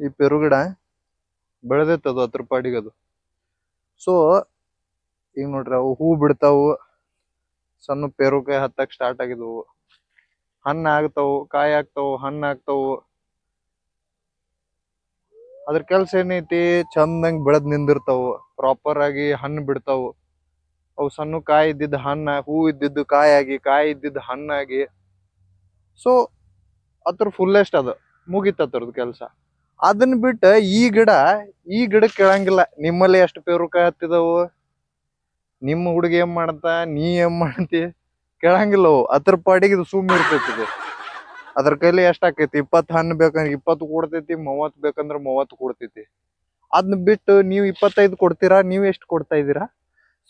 ಈ ಪೆರು ಗಿಡ ಬೆಳೆದೈತದು ಅದ್ರ ಪಾಡಿಗೆ ಅದು. ಸೊ ಈಗ ನೋಡ್ರಿ, ಅವು ಹೂ ಬಿಡ್ತಾವು, ಸಣ್ಣ ಪೇರುಕಾಯಿ ಹತ್ತಕ್ಕೆ ಸ್ಟಾರ್ಟ್ ಆಗಿದವು. ಹಣ್ಣು ಆಗ್ತಾವು, ಕಾಯಿ ಆಗ್ತಾವು, ಹಣ್ಣು ಆಗ್ತಾವು. ಅದ್ರ ಕೆಲಸ ಏನೈತಿ, ಚಂದಂಗ್ ಬೆಳೆದ್ ನಿಂದಿರ್ತಾವು. ಪ್ರಾಪರ್ ಆಗಿ ಹಣ್ಣು ಬಿಡ್ತಾವು. ಅವು ಸಣ್ಣ ಕಾಯಿ ಇದ್ದಿದ್ದ ಹಣ್ಣ, ಹೂ ಇದ್ದಿದ್ದು ಕಾಯಿ ಆಗಿ, ಕಾಯಿ ಇದ್ದಿದ್ದು ಹಣ್ಣಾಗಿ ಸೊ ಅದ್ರ ಫುಲ್ಲೆಸ್ಟ್ ಅದು ಮುಗೀತು ಅದ್ರದ್ದು ಕೆಲಸ. ಅದನ್ನ ಬಿಟ್ಟು ಈ ಗಿಡ ಈ ಗಿಡ ಕೇಳಂಗಿಲ್ಲ. ನಿಮ್ಮಲ್ಲಿ ಎಷ್ಟು ಪೇರುಕ ಹತ್ತಿದವು ನಿಮ್ಮ ಹುಡುಗ ಏನ್ ಮಾಡಂತ ನೀ ಏನ್ ಮಾಡಂತಿ? ಕೇಳಂಗಿಲ್ಲ ಅವು. ಅದ್ರ ಪಾಡಿಗೆ ಇದು ಸುಮ್ ಇರ್ತೈತಿ ಇದು. ಅದ್ರ ಕೈಲಿ ಎಷ್ಟ್ ಆಕೈತಿ? ಇಪ್ಪತ್ತು ಹಣ್ಣು ಬೇಕಂದ್ರೆ ಇಪ್ಪತ್ತು ಕೊಡ್ತೈತಿ, ಮೂವತ್ತು ಬೇಕಂದ್ರೆ ಮೂವತ್ತು ಕೊಡ್ತೈತಿ. ಅದನ್ನ ಬಿಟ್ಟು ನೀವು ಇಪ್ಪತ್ತೈದು ಕೊಡ್ತೀರಾ? ನೀವು ಎಷ್ಟು ಕೊಡ್ತಾ ಇದ್ದೀರಾ?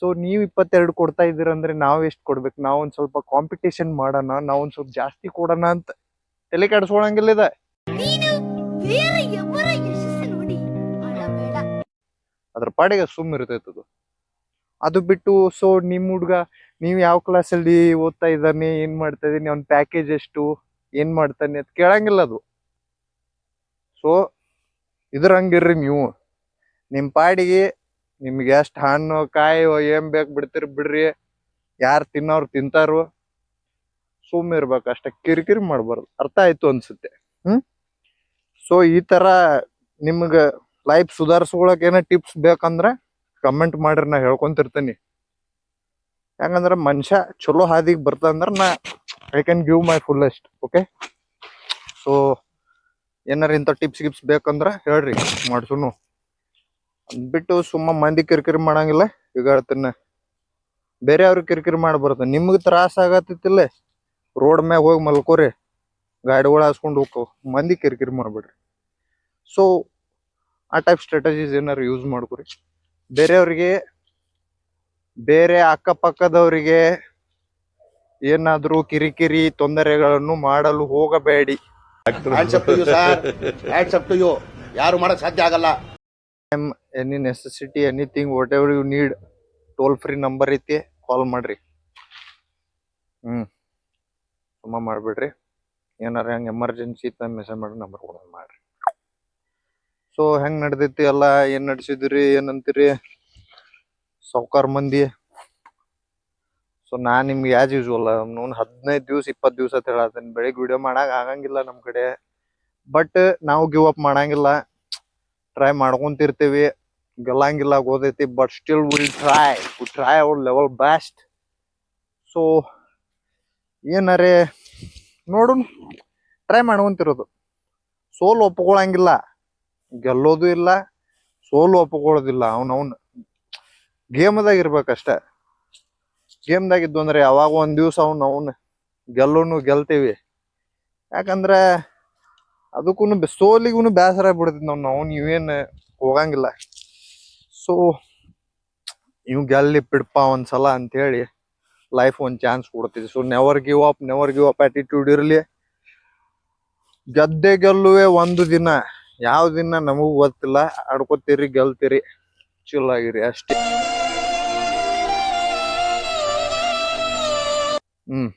ಸೊ ನೀವು ಇಪ್ಪತ್ತೆರಡು ಕೊಡ್ತಾ ಇದ್ದೀರಾ ಅಂದ್ರೆ ನಾವು ಎಷ್ಟು ಕೊಡ್ಬೇಕು? ನಾವು ಸ್ವಲ್ಪ ಕಾಂಪಿಟೇಷನ್ ಮಾಡೋಣ, ನಾವು ಒಂದ್ ಸ್ವಲ್ಪ ಜಾಸ್ತಿ ಕೊಡೋಣ ಅಂತ. ತಲೆ ಕೆಡಿಸ್ಕೊಳಂಗಿಲ್ಲ ಇದೆ. ಅದ್ರ ಪಾಡಿಗೆ ಸುಮ್ಮ ಇರ್ತೈತದು ಅದು. ಅದು ಬಿಟ್ಟು ಸೊ ನಿಮ್ಮ ಹುಡುಗ, ನೀವು ಯಾವ ಕ್ಲಾಸಲ್ಲಿ ಓದ್ತಾ ಇದ್ದಾನೆ ಏನು ಮಾಡ್ತಾ ಇದ್ದೀನಿ, ಅವ್ನ ಪ್ಯಾಕೇಜ್ ಎಷ್ಟು, ಏನು ಮಾಡ್ತಾನೆ ಅಂತ ಕೇಳಂಗಿಲ್ಲ ಅದು. ಸೊ ಇದ್ರ ಹಂಗಿರ್ರಿ ನೀವು. ನಿಮ್ಮ ಪಾಡಿಗೆ ನಿಮ್ಗೆ ಎಷ್ಟು ಹಣ್ಣು, ಕಾಯಿ, ಏನು ಬೇಕು ಬಿಡ್ತೀರಿ ಬಿಡ್ರಿ. ಯಾರು ತಿನ್ನೋರು ತಿಂತಾರು ಸುಮ್ಮ ಇರ್ಬೇಕು. ಅಷ್ಟೇ ಕಿರಿಕಿರಿ ಮಾಡಬಾರ್ದು. ಅರ್ಥ ಆಯ್ತು ಅನ್ಸುತ್ತೆ. ಹ್ಮ್? ಸೊ ಈ ತರ ನಿಮ್ಗ ಲೈಫ್ ಸುಧಾರಿಸ್ಕೊಳಕ್ ಏನೋ ಟಿಪ್ಸ್ ಬೇಕಂದ್ರೆ ಕಮೆಂಟ್ ಮಾಡ್ರಿ, ನಾ ಹೇಳ್ಕೊಂತಿರ್ತೀನಿ. ಯಾಕಂದ್ರೆ ಮನುಷ್ಯ ಚಲೋ ಹಾದಿಗೆ ಬರ್ತಂದ್ರ ನಾ I can give my fullest okay so ಏನಾರ ಇಂಥ ಟಿಪ್ಸ್ ಗಿಪ್ಸ್ ಬೇಕಂದ್ರೆ ಹೇಳ್ರಿ, ಮಾಡ್ಸುನು. ಬಿಟ್ಟು ಸುಮ್ಮ ಮಂದಿ ಕಿರಿಕಿರಿ ಮಾಡಂಗಿಲ್ಲ, ಈಗ ಹೇಳ್ತೀನಿ. ಬೇರೆ ಅವ್ರಿಗೆ ಕಿರಿಕಿರಿ ಮಾಡ್ಬಾರ್ದು ನಿಮ್ಗೆ ತ್ರಾಸ ಆಗತ್ತಿತ್ತಿಲ್ಲ ರೋಡ್ ಮ್ಯಾಗ ಹೋಗಿ ಮಲ್ಕೋರಿ ಗಾಡಿಗಳು ಹಾಸ್ಕೊಂಡು ಹೋಗ್ಕೋ, ಮಂದಿ ಕಿರಿಕಿರಿ ಮಾಡ್ಬೇಡ್ರಿ. ಸೊ ಆ ಟೈಪ್ ಸ್ಟ್ರಾಟಜೀಸ್ ಏನಾರು ಯೂಸ್ ಮಾಡ್ಕೊರಿ. ಬೇರೆಯವ್ರಿಗೆ ಬೇರೆ ಅಕ್ಕಪಕ್ಕದವರಿಗೆ ಏನಾದರೂ ಕಿರಿಕಿರಿ ತೊಂದರೆಗಳನ್ನು ಮಾಡಲು ಹೋಗಬೇಡಿ. ಯಾರು ಮಾಡಕ್ ಸಾಧ್ಯ ಆಗಲ್ಲ. Any necessity anything whatever you need toll free number ಐತಿ ಕಾಲ್ ಮಾಡ್ರಿ. ಹ್ಮ್. ಸುಮ್ಮ ಮಾಡ್ಬಿಡ್ರಿ. ಏನಾರ ಹೆಂಗ್ ಎಮರ್ಜೆನ್ಸಿ ಇತ್ತ ಮೆಸೇಜ್ ಮಾಡಿ ನಂಬರ್ ಕೊಡೋದು ಮಾಡ್ರಿ. ಸೊ ಹೆಂಗ್ ನಡೆದೈತಿ ಎಲ್ಲ? ಏನ್ ನಡೆಸಿದ್ರಿ? ಏನಂತೀರಿ ಸಾವುಕಾರ ಮಂದಿ. ಸೊ ನಾ ನಿಮ್ಗೆ ಆಸ್ ಯೂಸ್ವಲ್ ಅವ್ನು ಹದಿನೈದು ದಿವ್ಸ ಇಪ್ಪತ್ತು ದಿವ್ಸ ಅಂತ ಹೇಳತ್ತೀನಿ. ಬೆಳಿಗ್ಗೆ ವಿಡಿಯೋ ಮಾಡಕ್ ಆಗಂಗಿಲ್ಲ ನಮ್ ಕಡೆ. ಬಟ್ ನಾವು ಗಿವ್ ಅಪ್ ಮಾಡಂಗಿಲ್ಲ. ಟ್ರೈ ಮಾಡ್ಕೊಂತಿರ್ತೀವಿ. ಗೆಲ್ಲಂಗಿಲ್ಲ, ಗೋದೈತಿ but still will try we try our level best so ಏನಾರೇ ನೋಡು ಟ್ರೈ ಮಾಡ್ಕೊಂತಿರೋದು. ಸೋಲು ಒಪ್ಕೊಳಂಗಿಲ್ಲ. ಗೆಲ್ಲೋದು ಇಲ್ಲ, ಸೋಲು ಒಪ್ಕೊಳ್ಳೋದಿಲ್ಲ ಅವನವನ್ ಗೇಮ್ದಾಗ ಇರ್ಬೇಕಷ್ಟೆ. ಗೇಮ್ದಾಗ ಇದ್ದು ಅಂದ್ರೆ ಯಾವಾಗ ಒಂದ್ ದಿವ್ಸ ಅವ್ನ ಅವನು ಗೆಲ್ಲೋನು ಗೆಲ್ತೀವಿ. ಯಾಕಂದ್ರೆ ಅದಕ್ಕೂ ಸೋಲಿಗೂ ಬೇಸರ ಬಿಡ್ತೈತಿ ನಾವು ನಾವು ಇವೇನು ಹೋಗಂಗಿಲ್ಲ. ಸೊ ಇವ್ ಗೆಲ್ಲಿ ಬಿಡ್ಪ ಒಂದ್ಸಲ ಅಂತ ಹೇಳಿ ಲೈಫ್ ಒಂದು ಚಾನ್ಸ್ ಕೊಡ್ತಿದ್ವಿ so never give up never give up attitude ಇರಲಿ. ಗೆದ್ದೆ ಗೆಲ್ಲುವೆ ಒಂದು ದಿನ. ಯಾವ ದಿನ ನಮಗೂ ಗೊತ್ತಿಲ್ಲ. ಆಡ್ಕೋತೀರಿ, ಗೆಲ್ತೀರಿ. ಚಲೋ ಆಗಿರಿ ಅಷ್ಟೇ. ಹ್ಮ್,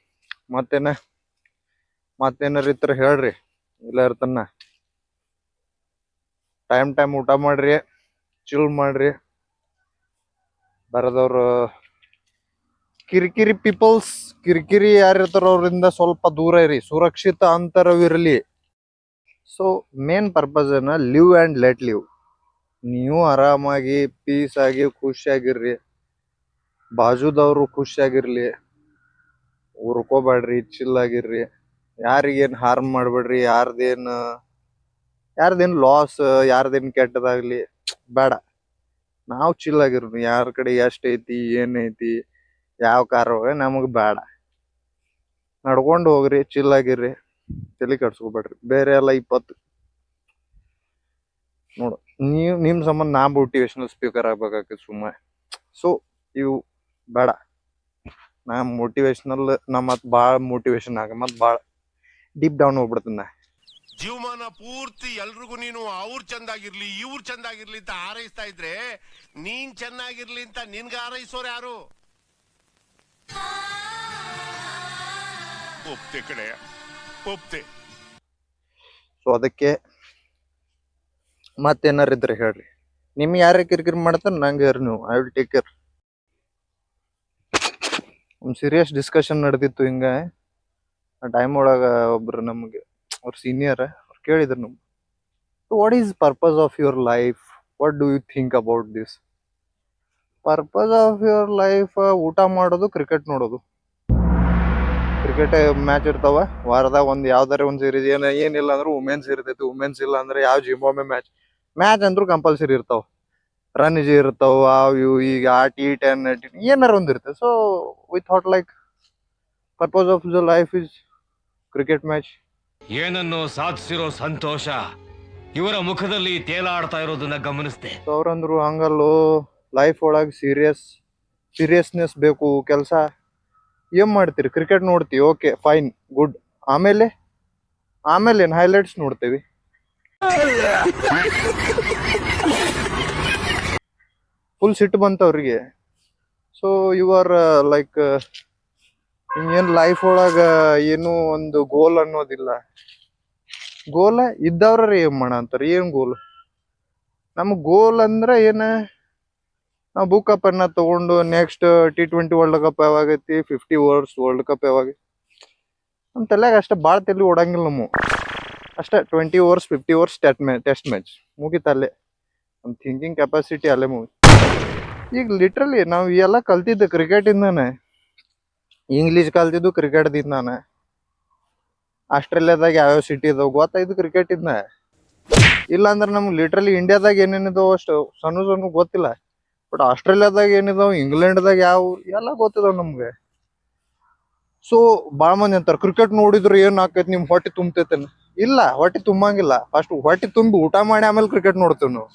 ಮತ್ತೇನ? ಮತ್ತೇನಾರ ಇತ್ರ ಹೇಳ್ರಿ. ಇಲ್ಲ ಇರ್ತನ ಟೈಮ್ ಟೈಮ್ ಊಟ ಮಾಡ್ರಿ ಚಿಲ್ ಮಾಡ್ರಿ. ಬರದವ್ರು, ಕಿರಿಕಿರಿ ಪೀಪಲ್ಸ್ ಕಿರಿಕಿರಿ ಯಾರಿರ್ತಾರ ಅವರಿಂದ ಸ್ವಲ್ಪ ದೂರ ಇರಿ. ಸುರಕ್ಷಿತ ಅಂತರವಿರಲಿ. ಸೊ ಮೇನ್ ಪರ್ಪಸ್ ಏನ ಲಿವ್ ಅಂಡ್ ಲೆಟ್ ಲಿವ್ ನೀವು ಆರಾಮಾಗಿ ಪೀಸ್ ಆಗಿ ಖುಷಿಯಾಗಿರ್ರಿ ಬಾಜುದವರು ಖುಷಿಯಾಗಿರ್ಲಿ ಚಿಲ್ ಆಗಿರ್ರಿ. ಯಾರಿಗೇನ್ ಹಾರ್ಮ್ ಮಾಡ್ಬೇಡ್ರಿ, ಯಾರ್ದೇನು ಯಾರ್ದೇನು ಲಾಸ್ ಯಾರ್ದೇನು ಕೆಟ್ಟದಾಗ್ಲಿ, ಬೇಡ. ನಾವು ಚಿಲ್ ಆಗಿರ್ರಿ ಯಾರ ಕಡೆ ಎಷ್ಟ್ ಐತಿ ಏನ್ ಐತಿ ಯಾವ ಕಾರು ನಮಗೆ ಬೇಡ. ನಡ್ಕೊಂಡು ಹೋಗ್ರಿ ಚಿಲ್ ಆಗಿರ್ರಿ. ತಲೆ ಕಟ್ಸ್ಕೊಬೇಡ್ರಿ ಬೇರೆ ಎಲ್ಲ ಇಪ್ಪತ್ತು. ನೋಡು ನೀವು ನಿಮ್ಮ ಸಂಬಂಧ ನಾ ಮೋಟಿವೇಶನಲ್ ಸ್ಪೀಕರ್ ಆಗ್ಬೇಕಾಗ್ತದೆ ಸುಮ್ಮನೆ ಸೊ ಇವು ಬೇಡ. ನಾ ಮೋಟಿವೇಶನಲ್ ನಾ ಮತ್ ಭಾಳ ಮೋಟಿವೇಶನ್ ಆಗ ಮತ್ ಭಾಳ ಡೀಪ್ ಡೌನ್ ಹೋಗ್ಬಿಡ್ತೀನಿ ನಾ. ಜೀವಮಾನ ಪೂರ್ತಿ ಎಲ್ರಿಗೂ ನೀನು ಅವ್ರ ಚಂದಾಗಿರ್ಲಿ ಇವ್ರ ಚಂದಾಗಿರ್ಲಿ ಅಂತ ಹಾರೈಸ್ತಾ ಇದ್ರೆ ನೀನ್ ಚೆನ್ನಾಗಿರ್ಲಿ ಅಂತ ನಿನ್ಗೆ ಹಾರೈಸೋರು ಯಾರು? ಒಪ್ತೆ ಕಡೆ ಒಪ್ತೆ ಸೊ ಅದಕ್ಕೆ ಮತ್ತೇನಾರು ಇದ್ರೆ ಹೇಳ್ರಿ. ನಿಮ್ಗೆ ಯಾರೇ ಕಿರಿಕಿರಿ ಮಾಡ್ತಾರೆ, ನಂಗೆ ಹೇಳ್ರಿ ನೀವು. ಐ ವಿಲ್ ಟೇಕ್ ಕೇರ್ ಒಂದು ಸೀರಿಯಸ್ ಡಿಸ್ಕಷನ್ ನಡೆದಿತ್ತು ಹಿಂಗೆ. ಆ ಟೈಮ್ ಒಳಗ ಒಬ್ರು ನಮಗೆ, ಅವ್ರ ಸೀನಿಯರ್ ಅವ್ರು ಕೇಳಿದ್ರು ನಮ್ಗೆ. What is purpose of your life what do you think about this purpose of your life ಊಟ ಮಾಡೋದು ಕ್ರಿಕೆಟ್ ನೋಡೋದು. ಕ್ರಿಕೆಟ್ ಮ್ಯಾಚ್ ಇರ್ತಾವ. ವಾರದಾಗ ಒಂದು ಯಾವ್ದಾರ ಒಂದು ಸೀರೀಸ್ ಏನ ಏನಿಲ್ಲ ಅಂದ್ರೆ ವುಮೆನ್ಸ್ ಇರ್ತೈತಿ. ವುಮೆನ್ಸ್ ಇಲ್ಲ ಅಂದ್ರೆ ಯಾವ ಜಿಂಬಾಬೆ ಮ್ಯಾಚ್ ಮ್ಯಾಚ್ ಅಂದ್ರೂ ಕಂಪಲ್ಸರಿ ಇರ್ತಾವ. ರನ್ ಜಿ ಇರ್ತಾವ ಅವು ಇವು ಈಗ ಆ ಟಿ ಟೆನ್ ಏನಾರ ಒಂದ್ ಇರ್ತದೆ so with hot like purpose of the life is cricket match ಏನನ್ನು ಸಾಧಿಸಿರೋ ಸಂತೋಷ ಇವರ ಮುಖದಲ್ಲಿ ತೇಲಾಡ್ತಾ ಇರೋದನ್ನ ಗಮನಿಸ್ತೆ ಅವ್ರಂದ್ರು ಹಂಗಲ್ಲೋ ಲೈಫ್ ಒಳಗೆ ಸೀರಿಯಸ್ ಸೀರಿಯಸ್ನೆಸ್ ಬೇಕು ಕೆಲಸ. ಏನ್ ಮಾಡ್ತೀರಿ? ಕ್ರಿಕೆಟ್ ನೋಡ್ತೀವಿ. ಓಕೆ ಫೈನ್ ಗುಡ್ ಆಮೇಲೆ? ಆಮೇಲೆ ಏನು ಹೈಲೈಟ್ಸ್ ನೋಡ್ತೀವಿ? ಫುಲ್ ಸಿಟ್ಟು ಬಂತ ಅವ್ರಿಗೆ ಸೊ ಯು ಆರ್ ಲೈಕ್ ಏನ್ ಲೈಫ್ ಒಳಗ ಏನು ಒಂದು ಗೋಲ್ ಅನ್ನೋದಿಲ್ಲ. ಗೋಲ ಇದ್ದವ್ರ ಏನ್ ಮಾಡ ಅಂತಾರೆ ಏನ್ ಗೋಲ್ ನಮ್ ಗೋಲ್ ಅಂದ್ರೆ ಏನ? ನಾವು ಬುಕ್ ಕಪ್ ಅನ್ನ ತಗೊಂಡು next T twenty world cup ಯಾವಾಗೈತಿ? Fifty overs world cup ಯಾವಾಗ? ನಮ್ಮ ತಲೆಯಾಗ ಅಷ್ಟೇ ಭಾಳ ತಲೆ ಓಡಂಗಿಲ್ಲ ನಮ್ಮ. ಅಷ್ಟೇ twenty overs fifty overs test match test match ಮುಗಿತ ಅಲ್ಲೇ. ನಮ್ ಥಿಂಕಿಂಗ್ ಕೆಪಾಸಿಟಿ ಅಲ್ಲೇ ಮುಗಿ ಈಗ ಲಿಟ್ರಲಿ ನಾವು ಎಲ್ಲ ಕಲ್ತಿದ್ದು ಕ್ರಿಕೆಟ್ ಇಂದಾನೆ. ಇಂಗ್ಲೀಷ್ ಕಲ್ತಿದ್ದು ಕ್ರಿಕೆಟ್ ದಿಂದಾನೆ ಆಸ್ಟ್ರೇಲಿಯಾದಾಗ ಯಾವ್ಯಾವ ಸಿಟಿ ಇದಾವ ಗೊತ್ತಾಯ್ತು ಕ್ರಿಕೆಟ್ ಇಂದ. ಇಲ್ಲ ಅಂದ್ರೆ ನಮ್ಗೆ ಲಿಟ್ರಲಿ ಇಂಡಿಯಾದಾಗ ಏನೇನಿದಾವ ಅಷ್ಟು ಸಣ್ಣ ಸಣ್ಣ ಗೊತ್ತಿಲ್ಲ. ಬಟ್ ಆಸ್ಟ್ರೇಲಿಯಾದಾಗ ಏನಿದಾವ ಇಂಗ್ಲೆಂಡ್ದಾಗ ಯಾವ, ಎಲ್ಲ ಗೊತ್ತಿದಾವ ನಮ್ಗೆ. ಸೊ ಭಾಳ ಮಂದಿ ಅಂತಾರ ಕ್ರಿಕೆಟ್ ನೋಡಿದ್ರೆ ಏನ್ ಆಕೈತಿ, ನಿಮ್ ಹೊಟ್ಟೆ ತುಂಬತೈತೆ ಇಲ್ಲ, ಹೊಟ್ಟೆ ತುಂಬಂಗಿಲ್ಲ. ಫಸ್ಟ್ ಹೊಟ್ಟೆ ತುಂಬಿ ಊಟ ಮಾಡಿ ಆಮೇಲೆ ಕ್ರಿಕೆಟ್ ನೋಡ್ತೀವಿ ನಾವು.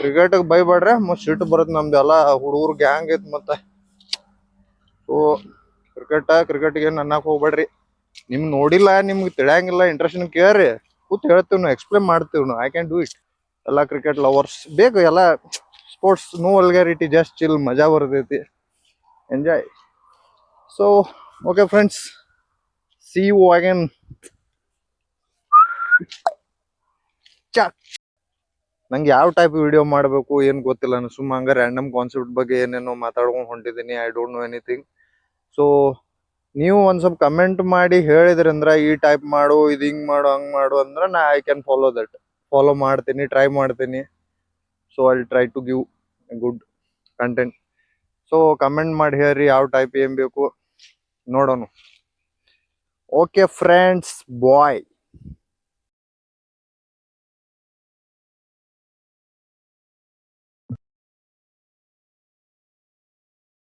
ಕ್ರಿಕೆಟ್ ಬೈಬೇಡ್ರೆ ಮತ್ ಸಿಟ್ಟು ಬರುತ್ತೆ ನಮ್ದೆಲ್ಲ ಹುಡುಗರು ಗ್ಯಾಂಗ್ ಐತ್ ಮತ್ತೆ. ಸೊ ಕ್ರಿಕೆಟ್ ಕ್ರಿಕೆಟ್ಗೆ ಅನ್ನಕ್ ಹೋಗ್ಬೇಡ್ರಿ. ನಿಮ್ ನೋಡಿಲ್ಲ, ನಿಮ್ಗೆ ತಿಳಿಯಂಗಿಲ್ಲ ಇಂಟ್ರೆಸ್ಟ್ ಕೇಳ್ರಿ. ಕೂತ್ ಹೇಳ್ತೀವಿ ನಾವು ಎಕ್ಸ್ಪ್ಲೇನ್ ಮಾಡ್ತೀವಿ ನಾವು. ಐ ಕ್ಯಾನ್ ಡೂ ಇಟ್ ಎಲ್ಲ ಕ್ರಿಕೆಟ್ ಲವರ್ಸ್ ಬೇಕು ಎಲ್ಲ sports no vulgarity just chill ಮಜಾ ಬರ್ತೈತಿ enjoy so okay friends see you again ನಂಗೆ ಯಾವ ಟೈಪ್ ವಿಡಿಯೋ ಮಾಡಬೇಕು, ಏನು ಗೊತ್ತಿಲ್ಲ. ನಾನು ಸುಮ್ಮ ಹಂಗೆ ರ್ಯಾಂಡಮ್ ಕಾನ್ಸೆಪ್ಟ್ ಬಗ್ಗೆ ಏನೇನೋ ಮಾತಾಡ್ಕೊಂಡು ಹೊಂಟಿದ್ದೀನಿ. I don't know anything so ನೀವು ಒಂದು ಸ್ವಲ್ಪ ಕಮೆಂಟ್ ಮಾಡಿ ಹೇಳಿದ್ರೆ ಅಂದ್ರೆ, ಈ ಟೈಪ್ ಮಾಡು, ಇದು ಹಿಂಗ್ ಮಾಡು, ಹಂಗ್ ಮಾಡು ಅಂದ್ರೆ, ನಾ I can follow that follow ಮಾಡ್ತೀನಿ ಟ್ರೈ ಮಾಡ್ತೀನಿ. So I try to give good content so comment ಮಾಡಿ ಹೇಳ್ರಿ, ಯಾವ ಟೈಪ್ ಏನ್ ಬೇಕು, ನೋಡೋಣ. Okay friends bye